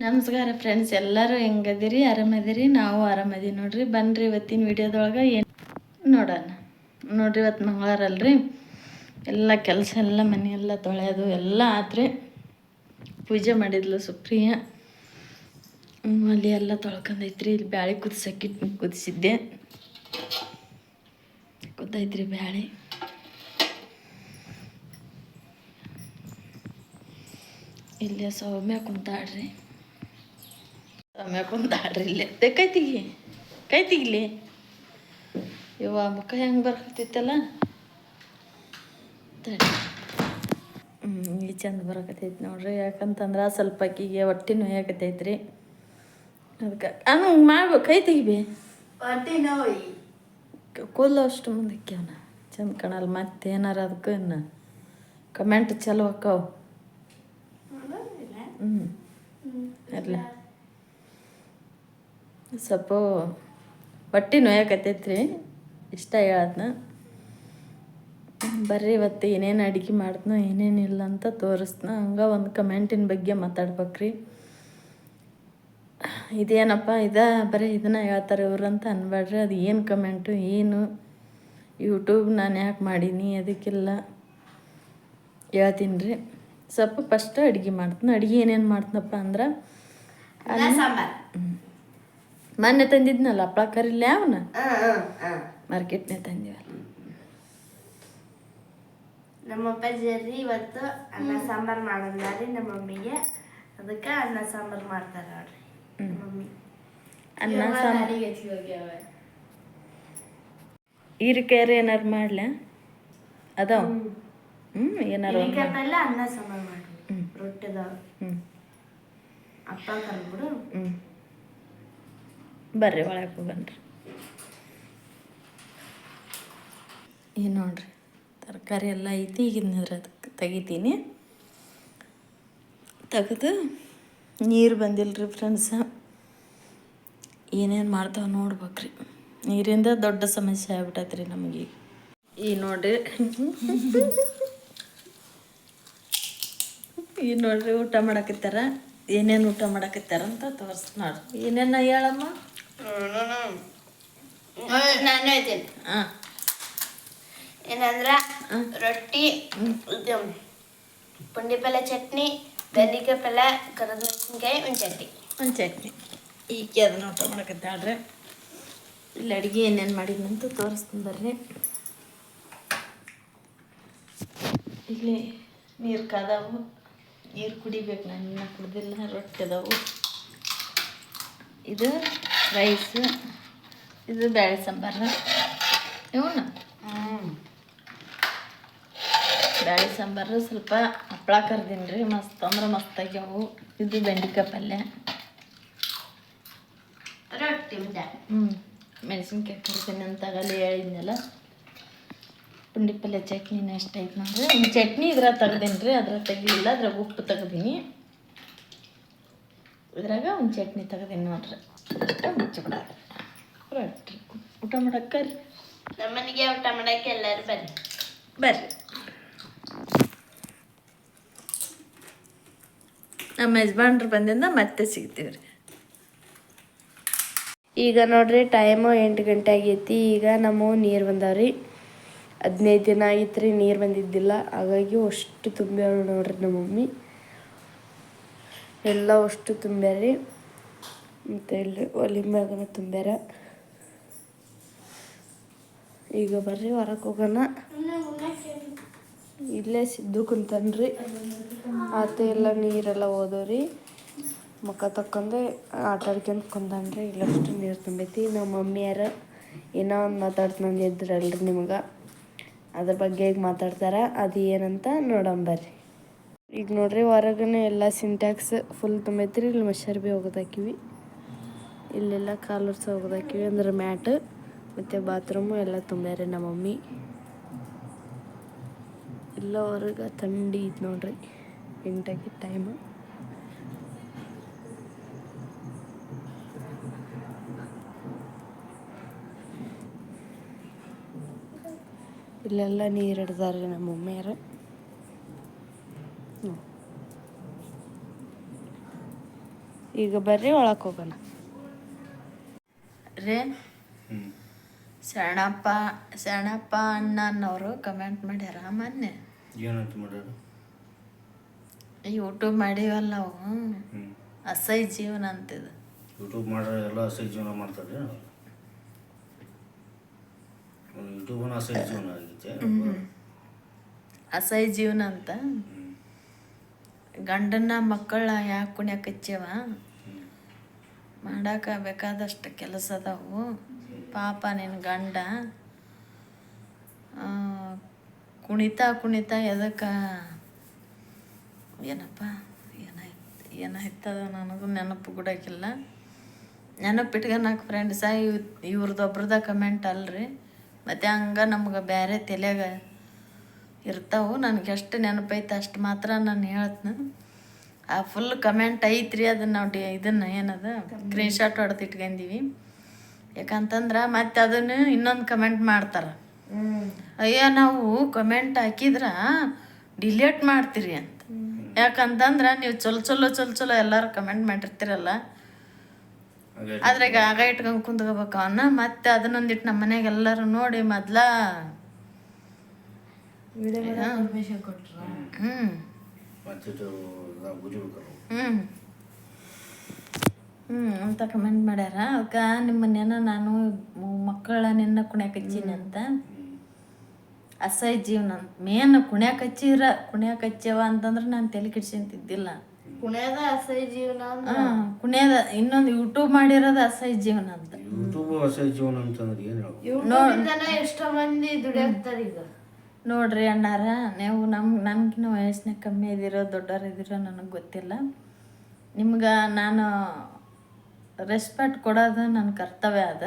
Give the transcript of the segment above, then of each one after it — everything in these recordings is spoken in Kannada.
ನಮಸ್ಕಾರ ಫ್ರೆಂಡ್ಸ್ ಎಲ್ಲರೂ ಹೆಂಗದಿರಿ? ಆರಾಮದಿರಿ? ನಾವು ಆರಾಮದಿ ನೋಡ್ರಿ. ಬನ್ರಿ ಇವತ್ತಿನ ವಿಡಿಯೋದೊಳಗೆ ಏನು ನೋಡೋಣ. ನೋಡ್ರಿ ಇವತ್ತು ಮಂಗಳವಾರ ಅಲ್ರಿ. ಎಲ್ಲ ಕೆಲಸ, ಎಲ್ಲ ಮನೆ ಎಲ್ಲ ತೊಳೆಯೋದು, ಎಲ್ಲ ಆದರೆ ಪೂಜೆ ಮಾಡಿದ್ಲು ಸುಪ್ರಿಯ. ಅಲ್ಲಿ ಎಲ್ಲ ತೊಳ್ಕೊಂಡೈತ್ರಿ ಇಲ್ಲಿ ಬ್ಯಾಳೆ ಕುದಿಸಕ್ಕಿ ಕುದಿಸಿದ್ದೆ. ಕುದ್ದೈತ್ರಿ ಬ್ಯಾಳಿ. ಇಲ್ಲೇ ಸೌಮ್ಯ ಕುಂತಾಡ್ರಿ ಸೌಮ್ಯ ಕುಂತಾಡ್ರಿ ಇಲ್ಲೇ ತೆ ಕೈ ತೆಗಿ ಕೈ ತೆಗಿಲಿ ಇವ ಮುಖ ಹೆಂಗೆ ಹ್ಞೂ ಈ ಚಂದ ಬರಕತ್ತೈತಿ ನೋಡ್ರಿ ಯಾಕಂತಂದ್ರೆ ಸ್ವಲ್ಪ ಅಕ್ಕಿಗೆ ಹೊಟ್ಟೆ ನೋಯಾಕತ್ತೈತ್ರಿ ಅದಕ್ಕೆ ಹಂಗೆ ಮಾಡ್ಬೇಕು ಕೈ ತೆಗಿಬಿ ಹೊಟ್ಟೆ ನೋಯಿ ಕೂದಲು ಅಷ್ಟು ಮುಂದಕ್ಕೆ ಅವನ ಚಂದ ಕಾಣಲ್ಲ ಮತ್ತೇನಾರ ಏನಾರ ಅದಕ್ಕೆ ಇನ್ನು ಕಮೆಂಟ್ ಚಲೋ ಅಕ್ಕವು ಹ್ಞೂ ಇರಲಿ ಸ್ವಲ್ಪ ಹೊಟ್ಟೆ ನೋಯಕತ್ತೈತ್ರಿ. ಇಷ್ಟ ಹೇಳದ್ನ. ಬರ್ರಿ ಇವತ್ತು ಏನೇನು ಅಡುಗೆ ಏನೇನು ಏನೇನಿಲ್ಲ ಅಂತ ತೋರಿಸ್ನ ಹಂಗೆ ಒಂದು ಕಮೆಂಟಿನ ಬಗ್ಗೆ ಮಾತಾಡ್ಬೇಕ್ರಿ. ಇದೇನಪ್ಪ ಇದ ಬರೀ ಇದನ್ನ ಹೇಳ್ತಾರೆ ಇವ್ರು ಅಂತ ಅನ್ಬೇಡ್ರಿ ಅದು ಏನು ಕಮೆಂಟು ಏನು? ಯೂಟ್ಯೂಬ್ ನಾನು ಯಾಕೆ ಮಾಡೀನಿ? ಅದಕ್ಕೆಲ್ಲ ಹೇಳ್ತೀನಿ ರೀ ಸ್ವಲ್ಪ ಫಸ್ಟ್ ಅಡುಗೆ ಮಾಡ್ತೀನಿ. ಅಡುಗೆ ಏನೇನು ಮಾಡ್ತೀನಪ್ಪ ಅಂದ್ರೆ ಸಾಂಬಾರ್. ಮೊನ್ನೆ ತಂದಿದ್ನಲ್ಲ ಹಪ್ಪಳ ಕರಿಲ್ಲ ಅವನ ಹಾಂ ಹಾಂ ಹಾಂ ಮಾರ್ಕೆಟ್ನೇ ತಂದಿವಲ್ಲ. ನಮ್ಮ ಅಪ್ಪಾಜಿಯರಿ ಇವತ್ತು ಅನ್ನ ಸಾಂಬಾರ್ ರೀ ನಮ್ಮ ಮಮ್ಮಿಗೆ ಅದಕ್ಕೆ ಅನ್ನ ಸಾಂಬಾರ್ ಮಾಡ್ತಾರೆ ನೋಡ್ರಿ ಮಮ್ಮಿ. ಅನ್ನ ಸಾಂಬಾರು? ಹೀರಿಕಾಯ್ರಿ ಏನಾರು ಮಾಡ್ಲ? ಅದಾವ? ಹ್ಞೂ ಏನಾರು ಹೀರಿಕಾಯಿ ಅನ್ನ ಸಾಂಬಾರ್ ಮಾಡಿ ಹ್ಮ್. ರೊಟ್ಟಿದಾವ ಹ್ಞೂ ಅಪ್ಪ ಕರ್ಬಿಡು ಹ್ಞೂ ಬರ್ರಿ ಒಳಗೆ ಹೋಗನ್ರಿ ಏನು ನೋಡ್ರಿ ತರಕಾರಿ ಎಲ್ಲ ಐತಿ ಈಗಿನ ಅದಕ್ಕೆ ತೆಗಿತೀನಿ. ತೆಗೆದು ನೀರು ಬಂದಿಲ್ಲರಿ ಫ್ರೆಂಡ್ಸ ಏನೇನು ಮಾಡ್ತಾವೆ ನೋಡ್ಬೇಕ್ರಿ. ನೀರಿಂದ ದೊಡ್ಡ ಸಮಸ್ಯೆ ಆಗ್ಬಿಟ್ಟೈತ್ರಿ ನಮಗೆ. ಈ ನೋಡ್ರಿ. ಈ ನೋಡ್ರಿ ಊಟ ಮಾಡಕತ್ತಾರ ಏನೇನು ಊಟ ಮಾಡಕತ್ತಾರ ಅಂತ ತೋರಿಸ್ ನೋಡ್ರಿ. ಏನೇನು ಹೇಳಮ್ಮ ನಾನು ಹೇಳ್ತೀನಿ. ಏನಂದ್ರ ರೊಟ್ಟಿ ಇದು ಪುಂಡಿ ಪಲ್ಯ ಚಟ್ನಿ ಬೆಂಡಿಕಾಯಿ ಪಲ್ಯ ಕರದ ಮೆಣಸಿನ್ಕಾಯಿ ಒಂದು ಚಟ್ನಿ. ಒಂದು ಚಟ್ನಿ. ಈಕೆ ಅದನ್ನ ಊಟ ಮಾಡಕತ್ತಾಡ್ರೆ ಇಲ್ಲಿ ಅಡುಗೆ ಏನೇನು ಮಾಡಿದ್ನಂತ ತೋರಿಸ್ತೀನಿ ಬರ್ರಿ. ಇಲ್ಲಿ ನೀರು ಕಾದಾವು. ನೀರು ಕುಡಿಬೇಕು ನಾನು ಇನ್ನೂ ಕುಡ್ದಿಲ್ಲ ರೊಟ್ಟಿ ಅದಾವು. ಇದು ರೈಸ್ ಇದು ಬೇಳೆ ಸಾಂಬಾರು ಇವನ್ನ ಬೇಳೆ ಸಾಂಬಾರು ಸ್ವಲ್ಪ ಹಪ್ಪಳ ಕರ್ದೀನಿ ರೀ ಮಸ್ತ್ ಅಂದ್ರೆ ಮಸ್ತ್ ಆಗ್ಯಾವು. ಇದು ಬೆಂಡಿಕಾಯಿ ಪಲ್ಯ ರೊಟ್ಟಿ ಹ್ಞೂ ಮೆಣಸಿನ್ಕಾಯಿ ಕರ್ತೀನಿ ಅಂತ ಆಗಲ್ಲಿ ಹೇಳಿದ್ನಲ್ಲ. ಪುಂಡಿ ಪಲ್ಯ ಚಟ್ನಿನ ಎಷ್ಟು ಐತೆ ನೋಡ್ರಿ. ಒಂದು ಚಟ್ನಿ ಇದ್ರ ತೆಗ್ದೀನಿ ರೀ ಅದ್ರ ತೆಗಿಲಿಲ್ಲ ಅದ್ರಾಗ ಉಪ್ಪು ತೆಗ್ದೀನಿ. ಇದ್ರಾಗ ಒಂದು ಚಟ್ನಿ ತೆಗ್ದೀನಿ ನೋಡ್ರಿ. ಊಟ ಮಾಡಕ್ಕೆ ರೀ ನಮ್ಮನೆಗೆ ಊಟ ಮಾಡಕ್ಕೆ ಎಲ್ಲರೂ ಬರ್ರಿ ಬರ್ರಿ ನಮ್ಮ ಯಜಮಾನ್ರು ಬಂದಿಂದ ಮತ್ತೆ ಸಿಗ್ತೀವಿ ರೀ ಈಗ ನೋಡ್ರಿ ಟೈಮು ಎಂಟು ಗಂಟೆ ಆಗೈತಿ. ಈಗ ನಮ್ಮ ನೀರು ಬಂದಾವ್ರಿ. ಹದಿನೈದು ದಿನ ಆಗಿತ್ತು ರೀ ನೀರು ಬಂದಿದ್ದಿಲ್ಲ. ಹಾಗಾಗಿ ಅಷ್ಟು ತುಂಬ್ಯಾವ ನೋಡ್ರಿ ನಮ್ಮ ಮಮ್ಮಿ ಎಲ್ಲ ಅಷ್ಟು ತುಂಬ್ಯಾರಿ ಮತ್ತು ಇಲ್ಲಿ ಒಲಿ ಮ್ಯಾಗನ ತುಂಬ್ಯಾರ. ಈಗ ಬರ್ರಿ ಹೊರಗೆ ಹೋಗೋಣ. ಇಲ್ಲೇ ಸಿದ್ದು ಕುಂತನ್ರಿ. ಆತ ಎಲ್ಲ ನೀರೆಲ್ಲ ಓದೋರಿ ಮುಖ ತಕ್ಕೊಂಡೆ ಆಟ ಆಡ್ಕೊಂತ ಕುಂತನ್ರಿ. ಇಲ್ಲಷ್ಟು ನೀರು ತುಂಬೈತಿ ನಮ್ಮ ಮಮ್ಮಿಯಾರ ಏನೋ ಒಂದು ಮಾತಾಡ್ತಂದು ಇದ್ರಲ್ರಿ ನಿಮ್ಗೆ. ಅದ್ರ ಬಗ್ಗೆ ಈಗ ಮಾತಾಡ್ತಾರ. ಅದು ಏನಂತ ನೋಡಂಬರ್ರಿ ಈಗ ನೋಡ್ರಿ ಹೊರಗನೆ ಎಲ್ಲ ಸಿಂಟ್ಯಾಕ್ಸ್ ಫುಲ್ ತುಂಬೈತ್ರಿ ಇಲ್ಲಿ ಮಷರ್ ಭೀ ಹೋಗೋದಾಕಿವಿ ಇಲ್ಲೆಲ್ಲ ಕಾಲರ್ಸ್ ಹೋಗೋದಾಕಿವಿ ಅಂದ್ರೆ ಮ್ಯಾಟ್ ಮತ್ತು ಬಾತ್ರೂಮು ಎಲ್ಲ ತುಂಬ್ಯಾರಿ ನಮ್ಮ ಮಮ್ಮಿ ಎಲ್ಲ ಹೊರಗೆ ಥಂಡಿ ಐತೆ ನೋಡ್ರಿ ಎಂಟಾಗಿ ಟೈಮು ಇಲ್ಲೆಲ್ಲ ನೀರು ಹಿಡ್ದಾರೆ ನಮ್ಮ ಮಮ್ಮಿಯರು ಈಗ ಬರ್ರಿ ಒಳಗೆ ಹೋಗೋಣ ರೇ ಶರಣಪ್ಪ ಶರಣಪ್ಪ ಅಣ್ಣನವರು ಕಮೆಂಟ್ ಮಾಡ್ಯಾರ ಮೊನ್ನೆ. ಏನಂತ ಮಾಡೋದು ಯೂಟ್ಯೂಬ್ ಮಾಡೀವಲ್ಲ ಹ್ಞೂ ಅಸಹ್ಯ ಜೀವನ ಅಂತಿದ್ದು ಯೂಟ್ಯೂಬ್ ಮಾಡೋ ಎಲ್ಲ ಅಸಹ್ಯ ಜೀವನ ಮಾಡ್ತಾರೆ ಯೂಟ್ಯೂಬ್ ಅಸಹ್ಯ ಜೀವನ ಆಗೈತೆ ಅಸಹ್ಯ ಜೀವನ ಅಂತ. ಗಂಡನ ಮಕ್ಕಳ ಯಾಕೆ ಕುಣ್ಯಾಕ ಹಚ್ಚ್ಯವ ಹ್ಞೂ ಮಾಡಾಕ ಬೇಕಾದಷ್ಟು ಕೆಲಸ ಅದಾವು. ಪಾಪ ನಿನ್ನ ಗಂಡ ಕುಣಿತಾ ಕುಣಿತಾ ಎದಕ್ಕೆ? ಏನಪ್ಪ ಏನಾಯ್ತು ಏನಾಯ್ತದ ನನಗೂ ನೆನಪು ಗುಡಾಕಿಲ್ಲ ನೆನಪಿಟ್ಕೊಳಕ್ಕೆ ಫ್ರೆಂಡ್ಸ ಇವ್ ಇವ್ರದ್ದೊಬ್ರದ ಕಮೆಂಟ್ ಅಲ್ರಿ. ಮತ್ತು ಹಂಗೆ ನಮ್ಗೆ ಬೇರೆ ತಲೆಯಾಗ ಇರ್ತಾವು. ನನಗೆ ಎಷ್ಟು ನೆನಪೈತೆ ಅಷ್ಟು ಮಾತ್ರ ನಾನು ಹೇಳ್ತೀನಿ. ಆ ಫುಲ್ ಕಮೆಂಟ್ ಐತ್ರಿ ಅದನ್ನ ನಾವು ಡಿ ಇದನ್ನು ಏನದ? ಸ್ಕ್ರೀನ್ ಶಾಟ್ ಹೊಡೆದು ಇಟ್ಕೊಂಡಿವಿ ಯಾಕಂತಂದ್ರೆ ಮತ್ತೆ ಅದನ್ನು ಇನ್ನೊಂದು ಕಮೆಂಟ್ ಮಾಡ್ತಾರೆ. ಅಯ್ಯೋ ನಾವು ಕಮೆಂಟ್ ಹಾಕಿದ್ರೆ ಡಿಲೀಟ್ ಮಾಡ್ತೀರಿ ಅಂತ. ಯಾಕಂತಂದ್ರೆ ನೀವು ಚಲೋ ಚಲೋ ಚಲೋ ಚಲೋ ಎಲ್ಲರೂ ಕಮೆಂಟ್ ಮಾಡಿರ್ತೀರಲ್ಲ. ಅದ್ರಾಗ ಆಗ ಇಟ್ಕೊಂಡು ಕುಂತ್ಕೋಬೇಕು ಅವನ್ನ ಮತ್ತೆ ಅದನ್ನೊಂದಿಟ್ಟು ನಮ್ಮ ಮನೆಗೆ ಎಲ್ಲರೂ ನೋಡಿ ಮೊದ್ಲ ಹ್ಞೂ ಮತ್ತೆ ಬುದ್ಧಿಬೇಕಲ್ಲ ಹ್ಞೂ ಹ್ಞೂ ಅಂತ ಕಮೆಂಟ್ ಮಾಡ್ಯಾರ. ನಿಮ್ಮ ನಿಮ್ಮನ್ನೇನ ನಾನು ಮಕ್ಕಳ ನಿನ್ನ ಕುಣ್ಯಾಕ ಹಚ್ಚೀನಿ ಅಂತ. ಅಸಹ್ಯ ಜೀವನ. ಅಂತ ಮೇನ್ ಕುಣ್ಯಾಕ ಹಚ್ಚಿರ ಕುಣ್ಯಾಕ ಹಚ್ಚ್ಯವ ಅಂತಂದ್ರೆ ನಾನು ತಲೆ ಕೆಡ್ಸಂತಿದ್ದಿಲ್ಲ ಕುಣ್ಯದ ಅಸಹ್ಯ ಜೀವನ ಹಾಂ ಕುಣ್ಯದ ಇನ್ನೊಂದು ಯೂಟ್ಯೂಬ್ ಮಾಡಿರೋದು ಅಸಹ್ಯ ಜೀವನ ಅಂತ. ಯೂಟ್ಯೂಬ್ ಅಸಹ್ಯ ಜೀವನ ಅಂತಂದ್ರೆ ಏನು ಎಷ್ಟೋ ಮಂದಿ ದುಡಿಯಾಕ್ತಾರ ಈಗ ನೋಡ್ರಿ ಅಣ್ಣಾರ ನೀವು ನಮ್ಮ ನನಗಿನ್ನ ವಯಸ್ಸಿನಾಗ ಕಮ್ಮಿ ಇದ್ದೀರೋ ದೊಡ್ಡವ್ರು ಇದ್ದೀರೋ ನನಗೆ ಗೊತ್ತಿಲ್ಲ. ನಿಮ್ಗೆ ನಾನು ರೆಸ್ಪೆಕ್ಟ್ ಕೊಡೋದು ನನ್ನ ಕರ್ತವ್ಯ ಅದ.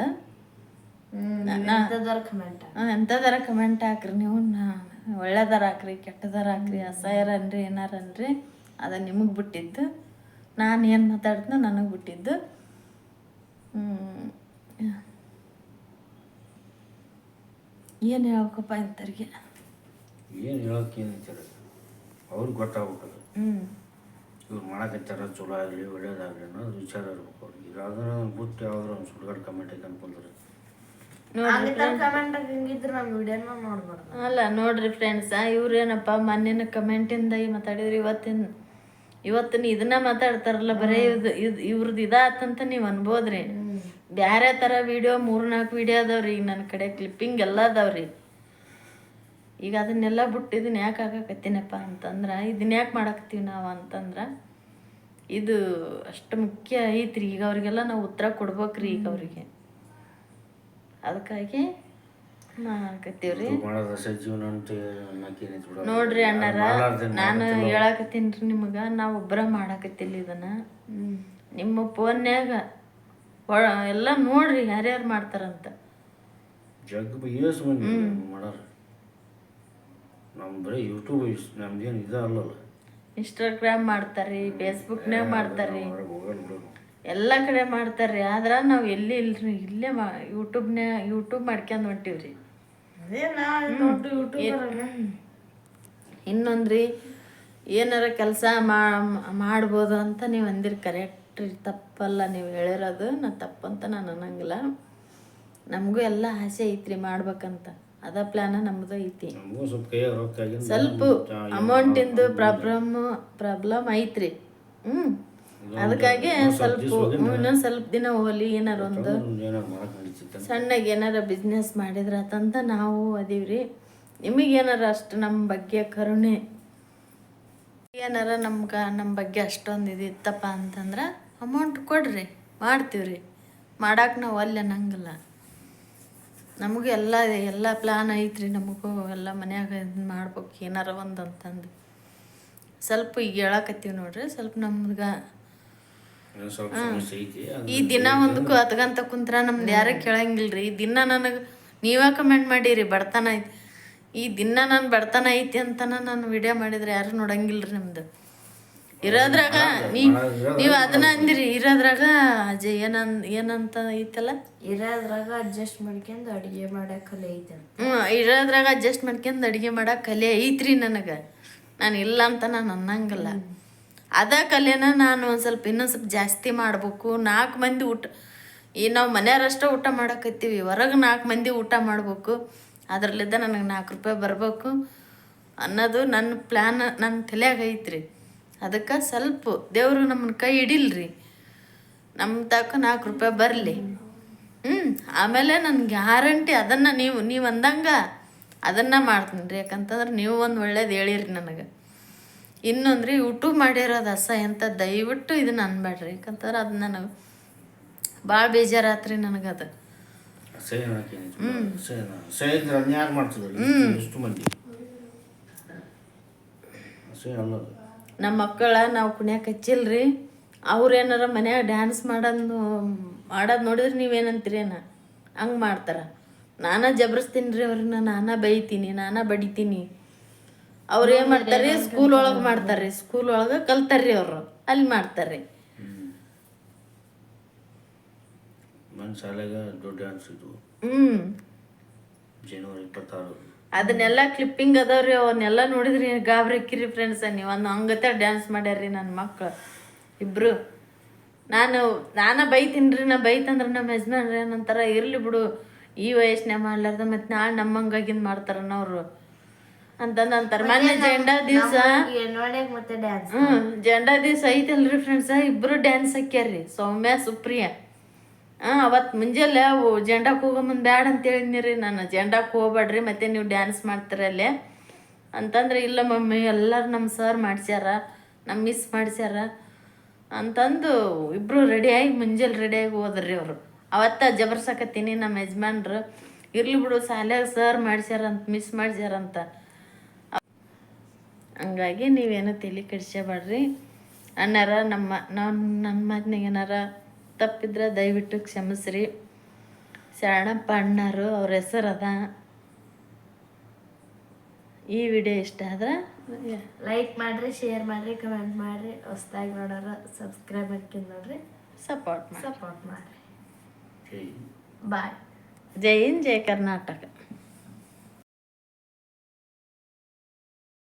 ಕಮೆಂಟ್ ಎಂಥದಾರ ಕಮೆಂಟ್ ಹಾಕ್ರಿ? ನೀವು? ಒಳ್ಳೆದಾರ ಹಾಕ್ರಿ ಕೆಟ್ಟದಾರ ಹಾಕ್ರಿ ಅಸಹ್ಯರನ್ರಿ ಏನಾರನ್ರಿ ಅದು ನಿಮಗೆ ಬಿಟ್ಟಿದ್ದು. ನಾನು ಏನು ಮಾತಾಡ್ತೀನೋ ನನಗೆ ಬಿಟ್ಟಿದ್ದು. ಏನು ಹೇಳ್ಬೇಕಪ್ಪ ಇಂಥವ್ರಿಗೆ ಏನು ಹೇಳೋಕೆ ಏನೈತೆ ಅವ್ರಿಗೆ ಗೊತ್ತಾಗ್ಬೇಕಲ್ಲ ಇವ್ರು ಮಾಡಕತ್ತಾರ ಚಲೋ ಆಗಲಿ ಒಳ್ಳೇದಾಗಲಿ ಅನ್ನೋದು ವಿಚಾರ ಇರ್ಬೇಕು ಅವ್ರಿಗೆ. ಯಾವ್ದಾರ ಒಂದು ಬಿಟ್ಟು ಯಾವ್ದಾರ ಒಂದು ಸುಡ್ಗಾಡ್ ಕಮೆಂಟ್ ಐತೆ ಅನ್ಕೊಂಡ್ರೆ. ಕಮೆಂಟ್ ಹಿಂಗಿದ್ರೆ ನಮ್ಮ ವಿಡಿಯೋನ ನೋಡ್ಬಾರ್ದು. ಅಲ್ಲ ನೋಡ್ರಿ ಫ್ರೆಂಡ್ಸ ಇವ್ರೇನಪ್ಪ ಮೊನ್ನೆನ ಕಮೆಂಟಿಂದ ಮಾತಾಡಿದ್ರಿ ಇವತ್ತಿನ ಇವತ್ತಿನ ಇದನ್ನ ಮಾತಾಡ್ತಾರಲ್ಲ ಬರೇ ಇದು ಇದು ಇವ್ರದ್ದು ಇದಾತಂತ ನೀವು ಅನ್ಬೋದ್ರಿ. ಬ್ಯಾರೆ ಥರ ವಿಡಿಯೋ ಮೂರ್ನಾಲ್ಕು ವಿಡಿಯೋ ಅದಾವ್ರಿ. ಈಗ ನನ್ನ ಕಡೆ ಕ್ಲಿಪ್ಪಿಂಗ್ ಎಲ್ಲ ಅದಾವ್ರಿ. ಈಗ ಅದನ್ನೆಲ್ಲ ಬಿಟ್ಟು ಇದನ್ನ ಯಾಕೆ ಹಾಕಕತ್ತೀನಪ್ಪ ಅಂತಂದ್ರೆ ಇದನ್ನ ಯಾಕೆ ಮಾಡಕತ್ತೀವಿ ನಾವು ಅಂತಂದ್ರೆ ಇದು ಅಷ್ಟು ಮುಖ್ಯ ಐತ್ರಿ. ಈಗ ಅವ್ರಿಗೆಲ್ಲ ನಾವು ಉತ್ತರ ಕೊಡ್ಬೇಕ್ರಿ ಈಗ ಅವ್ರಿಗೆ. ಅದಕ್ಕಾಗಿ ಮಾಡಾಕತ್ತೀವ್ರಿ ನೋಡ್ರಿ ಅಣ್ಣಾರ ನಾನು ನಾನು ರೀ ನಿಮಗೆ ನಾವು ಒಬ್ಬರ ಮಾಡಾಕತ್ತಿಲ್ಲ ಇದನ್ನ. ನಿಮ್ಮ ಫೋನ್ಯಾಗ ಎಲ್ಲ ನೋಡ್ರಿ ಯಾರ್ಯಾರು ಮಾಡ್ತಾರಂತ. ಹ್ಞೂ ನಮ್ಮ ಬರೀ ಯೂಟ್ಯೂಬ್ ನಮ್ದೇನು ಇದು ಅಲ್ಲಲ್ಲ. ಇನ್ಸ್ಟಾಗ್ರಾಮ್ ಮಾಡ್ತಾರ್ರಿ ಫೇಸ್ಬುಕ್ನಾಗ ಮಾಡ್ತಾರ್ರಿ. ಎಲ್ಲ ಕಡೆ ಮಾಡ್ತಾರ್ರಿ ಆದ್ರೆ ನಾವು ಎಲ್ಲಿ ಇಲ್ರಿ ಇಲ್ಲೇ ಮಾ ಯೂಟ್ಯೂಬ್ನ್ಯಾಗ ಯೂಟ್ಯೂಬ್ ಮಾಡ್ಕೊಂಡು ಹೊಂಟಿವ್ರಿ. ಅದೇ ನಾ ದೊಡ್ಡ ಯೂಟ್ಯೂಬರ್ ಇನ್ನೊಂದ್ರಿ ಏನಾರ ಕೆಲಸ ಮಾಡ್ಬೋದು ಅಂತ ನೀವು ಅಂದಿರಿ ಕರೆಕ್ಟ್ ರೀ ತಪ್ಪಲ್ಲ ನೀವು ಹೇಳಿರೋದು ನಾ ತಪ್ಪಂತ ನಾನು ಅನ್ನಂಗಿಲ್ಲ. ನಮಗೂ ಎಲ್ಲ ಆಸೆ ಐತ್ರಿ ಮಾಡ್ಬೇಕಂತ. ಅದ ಪ್ಲಾನ್ ನಮ್ಮದು ಐತಿ. ಸ್ವಲ್ಪ ಅಮೌಂಟಿಂದು ಪ್ರಾಬ್ಲಮ್ ಪ್ರಾಬ್ಲಮ್ ಐತ್ರಿ. ಹ್ಞೂ ಅದಕ್ಕಾಗಿ ಸ್ವಲ್ಪ ಇನ್ನೊಂದು ಸ್ವಲ್ಪ ದಿನ ಹೋಲಿ ಏನಾರ ಒಂದು ಸಣ್ಣಗೆ ಏನಾರ ಬಿಸ್ನೆಸ್ ಮಾಡಿದ್ರಾತಂತ ನಾವು ಅದೀವ್ರಿ. ನಿಮಗೇನಾರ ಅಷ್ಟು ನಮ್ಮ ಬಗ್ಗೆ ಕರುಣೆ ಏನಾರ ನಮ್ಗೆ ನಮ್ಮ ಬಗ್ಗೆ ಅಷ್ಟೊಂದು ಇದು ಇತ್ತಪ್ಪ ಅಂತಂದ್ರೆ ಅಮೌಂಟ್ ಕೊಡ್ರಿ ಮಾಡ್ತೀವ್ರಿ. ಮಾಡಕ್ಕೆ ನಾವು ಅಲ್ಲೇ ಅನ್ನಂಗಿಲ್ಲ. ನಮಗೂ ಎಲ್ಲ ಎಲ್ಲ ಪ್ಲ್ಯಾನ್ ಐತ್ರಿ ನಮಗೂ ಎಲ್ಲ ಮನ್ಯಾಗ ಇದನ್ನ ಮಾಡ್ಬೇಕು ಏನಾರ ಒಂದು ಅಂತಂದು. ಸ್ವಲ್ಪ ಈಗ ಹೇಳಕತ್ತೀವಿ ನೋಡ್ರಿ ಸ್ವಲ್ಪ ನಮ್ಗೆ ಈ ದಿನ ಒಂದಕ್ಕೂ ಹತ್ಗಂತ ಕುಂತ್ರ ನಮ್ದು ಯಾರು ಕೇಳಂಗಿಲ್ರಿ. ಈ ದಿನ ನನಗೆ ನೀವೇ ಕಮೆಂಟ್ ಮಾಡಿರಿ ಬಡತನ ಐತಿ ಈ ದಿನ ನಾನು ಬಡತನ ಐತಿ ಅಂತನ ನಾನು ವಿಡಿಯೋ ಮಾಡಿದ್ರೆ ಯಾರು ನೋಡಂಗಿಲ್ರಿ ನಮ್ದು. ಇರೋದ್ರಾಗ ನೀ ನೀವು ಅದನ್ನ ಅಂದಿರಿ ಇರೋದ್ರಾಗ ಅಜಯ್ ಏನನ್ ಏನಂತ ಐತಲ್ಲ? ಇರೋದ್ರಾಗ ಅಡ್ಜಸ್ಟ್ ಮಾಡ್ಕೊಂಡು ಅಡಿಗೆ ಮಾಡಕ್ ಕಲೆ ಐತೆ ಹ್ಞೂ ಇರೋದ್ರಾಗ ಅಡ್ಜಸ್ಟ್ ಮಾಡ್ಕೊಂಡು ಅಡುಗೆ ಮಾಡಕ್ಕೆ ಕಲೆ ಐತ್ರಿ ನನಗೆ. ನಾನು ಇಲ್ಲ ಅಂತ ನಾನು ಅನ್ನಂಗಿಲ್ಲ. ಅದ ಕಲೆನ ನಾನು ಒಂದು ಸ್ವಲ್ಪ ಇನ್ನೊಂದು ಸ್ವಲ್ಪ ಜಾಸ್ತಿ ಮಾಡ್ಬೇಕು. ನಾಲ್ಕು ಮಂದಿ ಊಟ ಈ ನಾವು ಮನೆಯವ್ರಷ್ಟೇ ಊಟ ಮಾಡಕತ್ತೀವಿ. ಹೊರಗೆ ನಾಲ್ಕು ಮಂದಿ ಊಟ ಮಾಡ್ಬೇಕು. ಅದರಲ್ಲಿದ್ದ ನನಗೆ ನಾಲ್ಕು ರೂಪಾಯಿ ಬರಬೇಕು ಅನ್ನೋದು ನನ್ನ ಪ್ಲ್ಯಾನ್ ನನ್ನ ತಲೆಯಾಗ ಐತ್ರಿ. ಅದಕ್ಕೆ ಸ್ವಲ್ಪ ದೇವರು ನಮ್ಮನ್ನ ಕೈ ಹಿಡಿಲ್ರಿ. ನಮ್ಮ ತಕ್ಕ ನಾಲ್ಕು ರೂಪಾಯಿ ಬರಲಿ. ಹ್ಞೂ ಆಮೇಲೆ ನನ್ನ ಗ್ಯಾರಂಟಿ ಅದನ್ನು ನೀವು ನೀವು ಅಂದಂಗೆ ಅದನ್ನು ಮಾಡ್ತೀನಿ ರೀ ಯಾಕಂತಂದ್ರೆ ನೀವು ಒಂದು ಒಳ್ಳೇದು ಹೇಳಿರಿ ನನಗೆ. ಇನ್ನೊಂದು ರೀ ಯೂಟ್ಯೂಬ್ ಮಾಡಿರೋದು ಅಸಹ್ಯ ಅಂತ ದಯವಿಟ್ಟು ಇದನ್ನು ಅನ್ಬೇಡ್ರಿ ಯಾಕಂತಂದ್ರೆ ಅದು ನನಗೆ ಭಾಳ ಬೇಜಾರಾತ್ರಿ ನನಗದು. ಅಸಹ್ಯ ನಮ್ಮ ಮಕ್ಕಳ ನಾವು ಕುಣ್ಯಾಕ ಹಚ್ಚಿಲ್ರಿ ಅವ್ರು ಏನಾರ ಮನ್ಯಾಗ ಡ್ಯಾನ್ಸ್ ಮಾಡೋದು ಮಾಡೋದು ನೋಡಿದ್ರೆ ನೀವೇನಂತೀರಿ ಏನ ಹಂಗೆ ಮಾಡ್ತಾರೆ. ನಾನಾ ಜಬರ್ಸ್ತೀನಿ ರೀ ಅವ್ರನ್ನ ನಾನಾ ಬೈತೀನಿ ನಾನಾ ಬಡಿತೀನಿ. ಅವ್ರು ಏನು ಮಾಡ್ತಾರೆ ಸ್ಕೂಲ್ ಒಳಗೆ ಮಾಡ್ತಾರೆ ಸ್ಕೂಲ್ ಒಳಗೆ ಕಲ್ತಾರ್ರಿ ಅವರು ಅಲ್ಲಿ ಮಾಡ್ತಾರೆ ಹ್ಞೂ ಜನವರಿ ಇಪ್ಪತ್ತಾರು. ಅದನ್ನೆಲ್ಲ ಕ್ಲಿಪ್ಪಿಂಗ್ ಅದಾವ್ರಿ ಅವನ್ನೆಲ್ಲ ನೋಡಿದ್ರಿ ಗಾಬರಿ ಕಿರಿ ಫ್ರೆಂಡ್ಸ ನೀವು ಒಂದು ಹಂಗತೆ ಡ್ಯಾನ್ಸ್ ಮಾಡ್ಯಾರ್ರಿ ನನ್ನ ಮಕ್ಕಳು ಇಬ್ರು. ನಾನು ನಾನು ಬೈತೀನಿ ರೀ ನಾ ಬೈತಂದ್ರೆ ನಮ್ಮ ಯಜಮಾನ್ರಿ ಏನಂತಾರ ಇರ್ಲಿ ಬಿಡು. ಈ ವಯಸ್ಸಿನಾಗ ಮಾಡ್ಲಾರ್ದ ಮತ್ತು ನಾಳೆ ನಮ್ಮಂಗಾಗಿನ್ ಮಾಡ್ತಾರನ್ನ ಅವರು. ಅಂತಂದು ಅಂತಾರೆ. ಮೊನ್ನೆ ಜೆಂಡಾ ದಿವಸ ಹ್ಞೂ ಜೆಂಡಾ ದಿವಸ ಐತಲ್ರಿ ಫ್ರೆಂಡ್ಸ ಇಬ್ರು ಡ್ಯಾನ್ಸ್ ಹಾಕ್ಯಾರ್ರಿ. ಸೌಮ್ಯ ಸುಪ್ರಿಯ. ಹಾಂ ಅವತ್ತು ಮುಂಜಾನೆ ಜೆಂಡಾಕ್ಕೆ ಹೋಗೋ ಮುಂದೆ ಬ್ಯಾಡ ಅಂತ ರೀ ನಾನು. ಜೆಂಡಕ್ಕೆ ಹೋಗ್ಬೇಡ್ರಿ, ಮತ್ತೆ ನೀವು ಡ್ಯಾನ್ಸ್ ಮಾಡ್ತೀರಲ್ಲೇ ಅಂತಂದ್ರೆ, ಇಲ್ಲ ಮಮ್ಮಿ, ಎಲ್ಲರೂ ನಮ್ಮ ಸರ್ ಮಾಡ್ಸ್ಯಾರ ನಮ್ಮ ಮಿಸ್ ಮಾಡ್ಸ್ಯಾರ. ಅಂತಂದು ಇಬ್ಬರು ರೆಡಿಯಾಗಿ ಮುಂಜಾನೆ ರೆಡಿಯಾಗಿ ಹೋದ್ರಿ ಅವರು. ಅವತ್ತ ಜಬರ್ಸಕತ್ತೀನಿ ನಮ್ಮ ಯಜಮಾನ್ರು. ಇರ್ಲಿ ಬಿಡು, ಶಾಲ್ಯಾಗ ಸರ್ ಮಾಡ್ಸ್ಯಾರ ಅಂತ ಮಿಸ್ ಮಾಡ್ಸ್ಯಾರಂತ ಹಂಗಾಗಿ ನೀವೇನು ತಲೆ ಕೆಡಿಸ್ಕೋಬೇಡ್ರಿ ಅನ್ನಾರ ನಮ್ಮ, ನಾನು ನನ್ನ ಮಾತಿನಾಗ ಏನಾರ ತಪ್ಪಿದ್ರೆ ದಯವಿಟ್ಟು ಕ್ಷಮಿಸ್ರಿ. ಶರಣಪ್ಪ ಅಣ್ಣರು ಅವ್ರ ಹೆಸರದ ಅದ. ಈ ವಿಡಿಯೋ ಇಷ್ಟ ಆದ್ರೆ ಲೈಕ್ ಮಾಡ್ರಿ ಶೇರ್ ಮಾಡ್ರಿ ಕಮೆಂಟ್ ಮಾಡ್ರಿ. ಹೊಸ್ದಾಗಿ ನೋಡೋರು ಸಬ್ಸ್ಕ್ರೈಬ್ ಹಾಕಿ ನೋಡ್ರಿ. ಸಪೋರ್ಟ್ ಮಾಡಿ ಸಪೋರ್ಟ್ ಮಾಡ್ರಿ. ಬಾಯ್ ಜೈ ಹಿಂದ್ ಜೈ ಕರ್ನಾಟಕ.